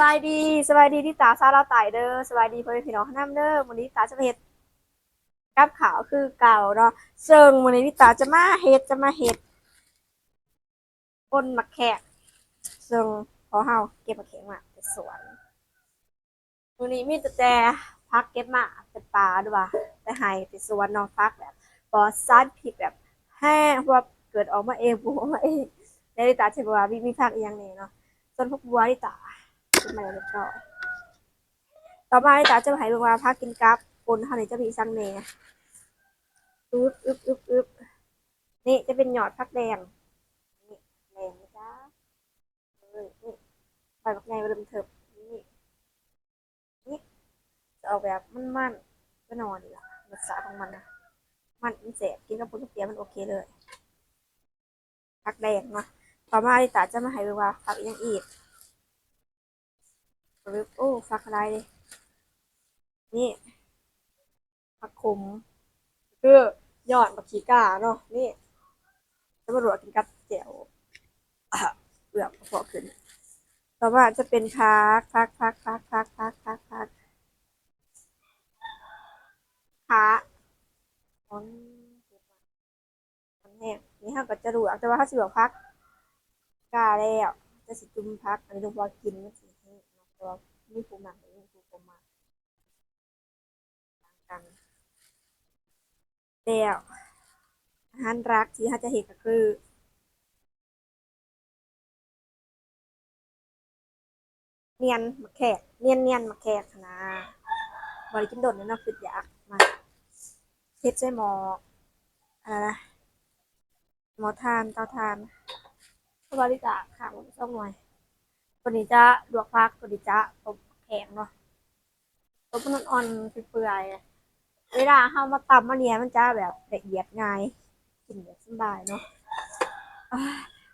บายดีสบายดีที่ตาซาเราไต่เด้อสบายดีพ่อแม่พี่น้องน้ำเด้อวันนี้ตาจะเฮ็ดกับขาวคือเก่าเนาะเซึ่งวันนี้ที่ตาจะมาเฮ็ดจะมาเฮ็ดบนมะแขกเซึ่งพอเฮาเก็บมะแขกมาไปสวนวันนี้มีแต่แต่พักเก็บมาแต่ปลาด้วยว่ะแต่ไห้ไปสวนเนาะพักแบบปอซัดผิดแบบแห้งว่าเกิดออกมาเองปลูกออกมาเองแล้วที่ตาจะบอว่ามีมีพักอีกอย่างหนึงเนาะต้นพวกบัวที่ตา ขึ้นมาแล้วก็ต่อมาตาจะให้เบิ่งว่าพักกินกับปนเท่าไหร่จะมีสังเนอึบอึบอึบอึบนี่จะเป็นหยอดพักแดงนี่แดงนะจ๊ะเอ้ยนี่ใบพักแดงเริ่มเถิบนี่นี่จะเอาแบบมันๆก็นอนดีละรสชาติของมันนะมันมันเสพกินกับปุกเตียมันโอเคเลยพักแดงเนาะต่อมาตาจะมาให้เบิ่งว่าพักอีกอย่างอีก ปึ๊บโอ้ฟักอะไรเลยนี่ผักขมคือยอดบักขีก้าเนาะนี่จะมารวกินกับแจ่วเปลือกพอขึ้นต่อมาจะเป็นพักพักพักพักพักพักพักพักขาอ๋อนมันแห้งนี่ห้าก็จะรวกแต่ว่าถ้าสิบพักกล้าแล้วจะสิจุ่มพักอันนี้ลูกว่ากินสิ ต่ว่ามีผู้หมักหรือมีผู้ประมาทต่างกันแล้วอาหารรักที่เขาจะเห็นก็คือเนียนมะแขกเนียนเนียนมะแขกนะบริกินโดดเนี่ยนาะคืออยากมาเฮ็ดใส่หมออะไรนะหมอทานเตาทานบริจาคค่ะผมส่งหน่อย ตัวนี้จะลวกพักตัวนี้จะต้มแข็งเนาะต้มมันอ่อนเปื่อยเวลาเฮามาตำมาเนี่ยมันจะแบบละเอียดง่ายกินแบบสบายเนาะอ่า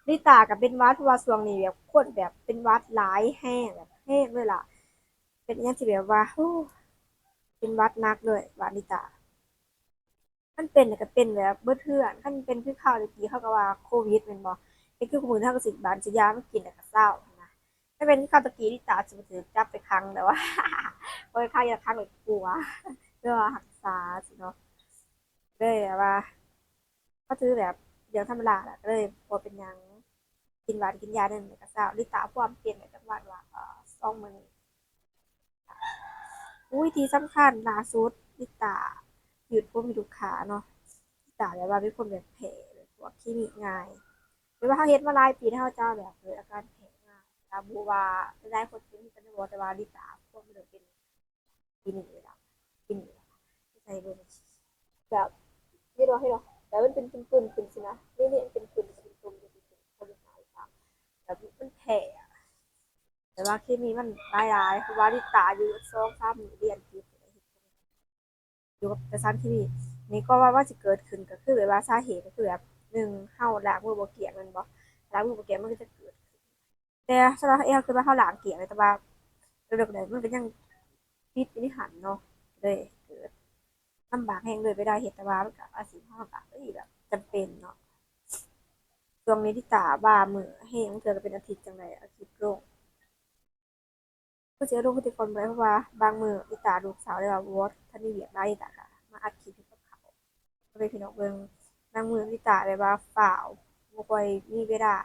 ลิตากับเป็นวัดเพราะว่าช่วงนี้แบบคนแบบเป็นวัดหลายแห้งแบบแห้งเลยล่ะ เป็นอยังที่แบบว่าเป็นวัดนักเลยวัดลิตามันเป็นก็เป็นแบบเบื่อเทื่อนขั้นเป็นคือข่าวตะกี้เขาก็ว่าโควิดเป็นบ่ไอ้คือมือท่าก็สิบบานสิยาไม่กินแล้วก็เศร้า ถ้าเป็นข้าวตะกี้ที่ตาจะมถือจับไปครั้งแต่ว่าโอ้ยข้าอยาครั้งเลยกลัวเพื่อหักษาสิเนาะเลยแบบว่าก็ถือแบบเดี๋ยวธรรมดาแหละก็เลยพอเป็นยังกินหวานกินยาเนี่ยมันก็เศร้าลิตาความเปลี่ยนในจังหวัดว่าเออสองมือนี้อุ้ยที่สำคัญลาสุดลิตาหยุดพวกมีลูกค้าเนาะลิตาแบบว่าเป็นคนแบบแผลแบบพวกขี้มีง่ายหรือว่าเขาเฮ็ดมาลายปีถ้าเขาเจ้าแบบเลยอาการแผ ลง่ายตาบัวว่าได้คนเป็นที่เป็นบัวแต่ว่าลิตาพวกมันเลยเป็นกินหนีเลยละกินหนีละใส่เบอร์แบบไม่รอให้หรอแต่มันเป็นเป็นปืนเป็นสินะนี่นี่เป็นปืนเป็นตุ่มเป็นตุ่มคนหายสามแบบมันแผ่แต่ว่าเคมีมันร้ายร้ายเพราะว่าลิตาอยู่สองสามเรียนผิดอยู่กับแต่ซันที่นี่นี่ก็ว่าว่าจะเกิดขึ้นก็คือแบบว่าสาเหตุก็คือแบบหนึ่งเข้าล้างมือบ่เกียมันบ่ล้างมือบ่เกียมันก็จะเแต่สำหรับเอลคือว่าเขาหลางเกียงเลยแต่ว่าเรื่องใดมันเป็นยังพิษนิหันเนาะเลยเกิดลำบากแห้งเลยไปได้เหตุแต่ว่ามันกับอาศัยห้อกับเอ้ยแบบจำเป็นเนาะช่วงนี้ที่ตาบ้ามือแห้งเธอก็เป็นอาทิตย์จังไรอาทิตย์โรคก็เจอโรคที่คนไปเพราะว่าบางมือที่ตาลูกสาวเลยว่าวอดท่านนี่เบียดได้ตาค่ะมาอัดคลิปกับเขาก็เลยพี่น้องเบิงบางมือที่ตาเลยว่าฝ่าวบ่ค่อยมีเวลา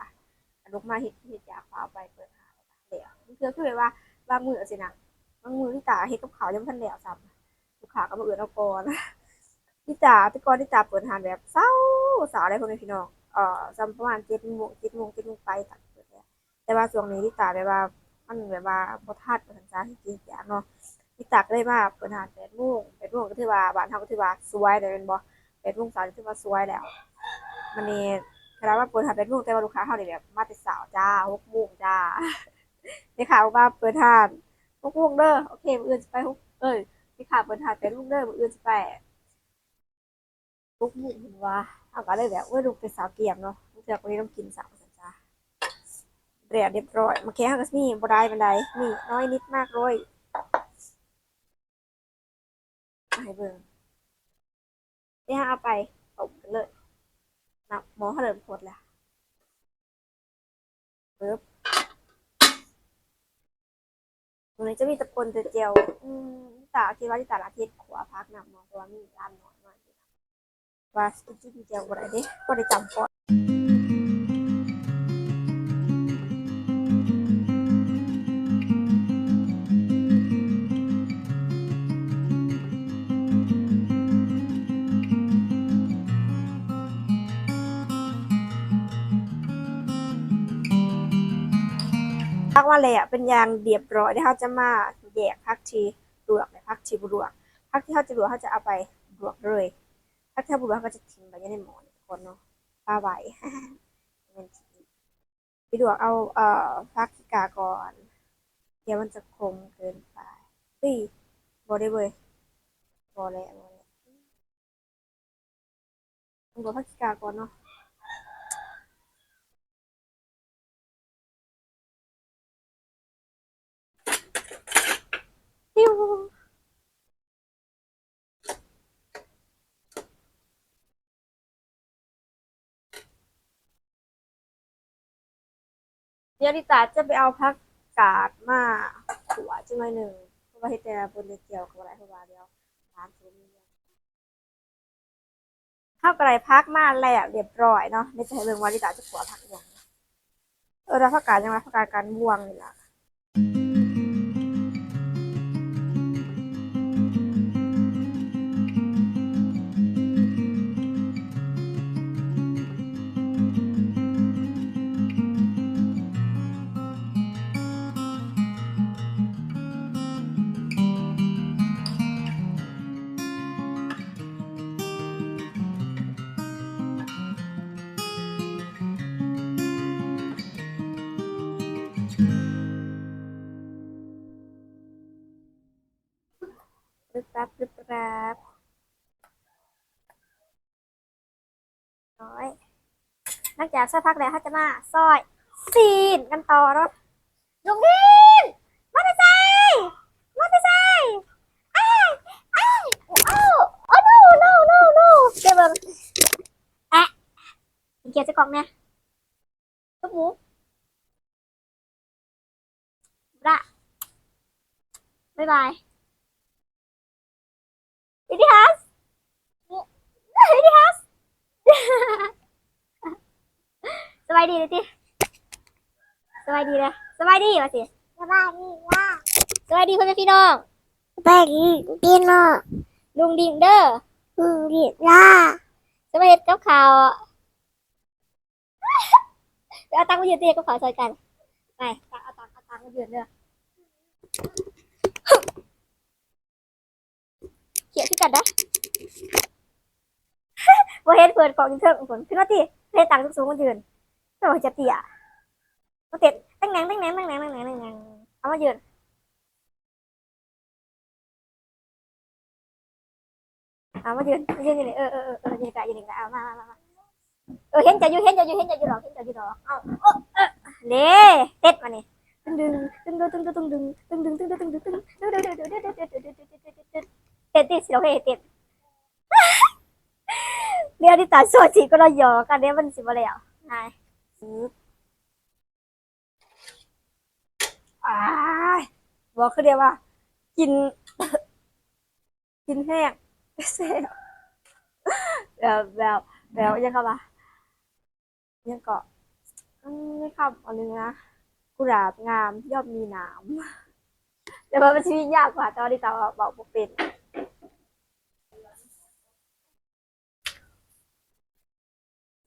ลูกมาเฮ็ดเฮ็ดยาฟ้าไปเปิดหาแล้วมันคือคือแบบว่าบางมือสินะบางมือที่ตาเฮ็ดกับขาวยังบ่ทันแล้วซ้ำลูกค้าก็มาเอื้อนเอาก่อนที่ตาแต่ก่อนที่ตาเปิดร้านแบบเช้าสาวอะไรพวกนี้พี่น้องเอ่อซ้ำประมาณ7:00น7:00น7:00นไปตัดเปิดแล้วแต่ว่าช่วงนี้ที่ตาแบบว่ามันแบบว่าบ่ทันบ่ทันจาที่จริงจังเนาะที่ตาก็เลยมาเปิดร้าน8:00น8:00นก็ถือว่าบ้านเฮาก็ถือว่าสวยแล้วแม่นบ่8:00นเช้าถือว่าสวยแล้วมันนี่ คณะว่าเปิดหาเป็นลูกแต่ว่าลูกค้าเขาเนี่ยแบบมาแต่สาวจ้าหกโมงจ้านี่ค่ะว่าเปิดทานหกโมงเด้อโอเคมืออื่นจะไปหกเอ้ยนี่ค่ะเปิดทานเป็นลูกเด้อมืออื่นจะไปหกโมงเห็นว่าเอาก็เลยแบบว่าลูกเป็นสาวเกียมเนาะลูกเสือกวันนี้ต้องกินสาวสันจ้าเรียบเรียบร้อยมาแค่ห้างก็มีบรายบันไดนี่น้อยนิดมากเลยมาให้เบิ่งนี่ฮะเอาไปตบกันเลย นับหมอเขาเริ่มกดแล้วปึ๊บตรงนี้จะมีตะปนตะเจียว อืมตาคิดว่าที่ตาลาดเทศขวาพักนำเนาะเพราะว่ามีร้านน้อยมากอยู่นะว่าสกินเจียวอะไรเด้ก็ได้จำก่อน ว่าเลยอะเป็นยางเรียบร้อยที่เขาจะมาแยกพักทีลวกและพักทีบลวกพักที่เขาจะลวกเขาจะเอาไปลวกเลยพักที่เขาบุลวกเขาก็จะทิ้งไปในหมอนคนเนาะปลาไหวมันทีไปลวกเอาเอ่อพักขี้กาก่อน เดี๋ยวมันจะคมเกินไปเฮ้ยบอได้เว้ยบอแล้วบอแล้วมึงบอกพักขี้กาก่อนเนาะ ปิ้วเดี๋ยวดิตาจะไปเอาพักกาดมาขัวจังเลยหนึ่งเพราะว่าเฮ็ดแต่บนเดียวกับอะไรเพราะว่าเดียวร้านซูมีข้าวกระไรพักมาแล้วเรียบร้อยเนาะไม่ใช่เรื่องว่าดิตาจะขัวพักอย่างเออแล้วพักกาดยังไงพักกาดการบวงนี่ล่ะ ครับร้อยหลังจากสักพักแล้วเขาจะมาซอยซีนกันต่อเนาะลุงดินมาได้ใจมาได้ใจไอ้ไอ้โอ้โอ้ no no no no เดี๋ยวเบิ่งแอะเกียร์จะกล่องเนี่ยตุ๊กหมูละบ๊ายบาย วิดีฮัสวิดีฮัสสบายดีเลยจิสบายดีเลยสบายดีวะสิสบายดีว่าสบายดีพ่อแม่พี่น้องสบายดีพี่น้องลุงดิงเด้ออืมดีล่าจะมาเฮ็ดกับข่าวอะเดี๋ยวเอาตังค์มายืนเตียกับข่าวซอยกันไปเอาตังค์เอาตังค์มายืนเด้อ เขียนขึ้นกันนะบ่าเห็นเปิดกล่องยิงเถิงผลขึ้นมาติเฮ็ดตังสูงๆมายืนแต่ว่าจะเตี้ยมาเต็ดตั้งแนงตั้งแนงตั้งแนงตั้งแนงตั้งแนงเอามายืนเอามายืนยืนอยู่นี่เออเออเออเออยืนกะยืนกะเอามามามามาเออเห็นจะอยู่เห็นจะอยู่เห็นจะอยู่ดอกเห็นจะอยู่ดอกเอาเออเออเน่เต็ดมานี่ตึงดึงตึงดึงตึงดึงตึงดึงตึงดึงตึงดึงตึงดึงตึงดึงดึงดึงดึงดึงดึงดึงดึงดึงดึงดึงเต็ด ติสิเราเฮต็ดเดี๋ยวที่ตาโซจิก็เราหยอกันเดี๋ยมันสิบ่แล้วนายอ้ายบอกคือเดียวว่า กิน กินแห้งเซ่แบบแบบแบบยังเข้ามายังเกาะอืมไม่คำอันนึงนะกุหลาบงามย่อมมีหนามแต่ว่ามันชีวิตยากกว่าตอนที่ตาบอกบ่เป็น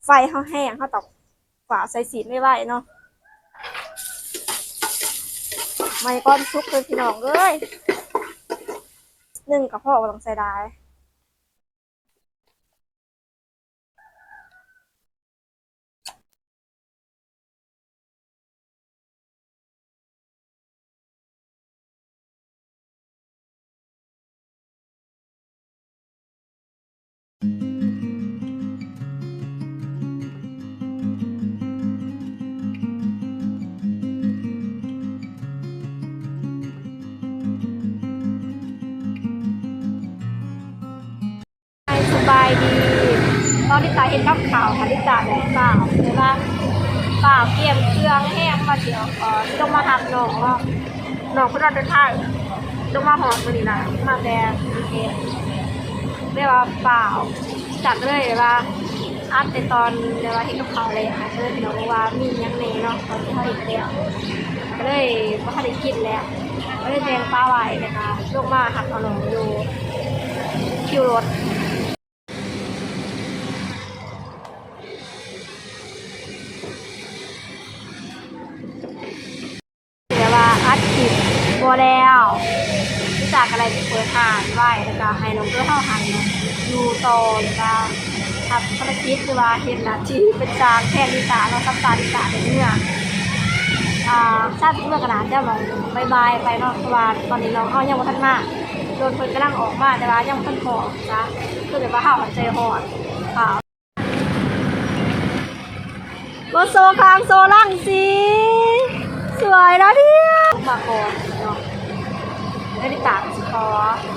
ไฟเขาแห้งเขาตอกฝาใส่สีไม่ไหวเนาะไม่ก้อนชุกเลยพี่น้องเอ้ยหนึ่งกับพ่อกำลังใส่ได้ ตอนที่ตาเห็นกับข่าวค่ะที่ตาแบบเปล่าใช่ปะเปล่าเตรียมเครื่องแห้งมาเดี๋ยวก่อนต้องมาหักหนองเนาะน้องพิ่นนอนเดินทางลงมาหอดมื้อนี้นะมาแต่กรุงเทพเรียกว่าเปล่าจัดเลยว่าอัดในตอนเรียกว่าเฮ็ดกับข้าวเลยค่ะเออพี่น้องว่ามียังแหน่เนาะตอนที่เฮาเฮ็ดแล้วก็เลยบ่ทันได้กินแล้วก็เลยแจ้งป้าไว้นะคะลงมาหักเอาน้องอยู่คิวรถ บัวแล้วรู้จักอะไรที่เปิดทานไหวแล้วก็ให้น้องเพื่อเข้าหันอยู่ต่อแล้วก็ทำภารกิจหรือว่าเห็นน้าที่เป็นจางแค่ลิตาเนาะซับตาลิตาในเมื่ออ่าทราบเมื่อกระดาษเจ้าลองบายบายไปเนาะเพราะว่าตอนนี้น้องเขายังบ่ทันมากโดนเพิ่นกำลังออกมาแต่ว่ายังบ่ทันพอจ้ะคือแบบว่าเฮาหันใจหอดค่ะรถโซคางโซล่างสีสวยแล้วเนี่ยมาก่อน นาะไม่ได้ตากสคอ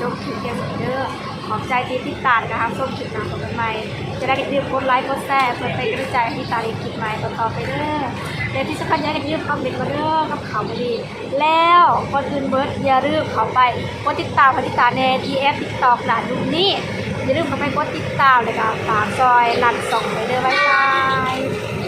จบคลิปเกมเดอร์ขอบใจที่ติดตามนะคะส้มคลิปหนังของกันใหม่จะได้รีบกดไลค์กดแชร์เพื่อเป็นกำลังใจให้ตาดีคลิปใหม่ต่อไปเด้อเดี๋ยวที่สำคัญอย่าลืมคอมเมนต์มาเด้อกับข่าวดีแล้วก่อนอื่นเบิร์ดอย่าลืมเข้าไปกดติดตามพติตาในทีเอฟติดต่อหลานลุงนี่อย่าลืมเข้าไปกดติดตามเลยค่ะฝากซอยหลันส่งไปเด้อบ๊ายบาย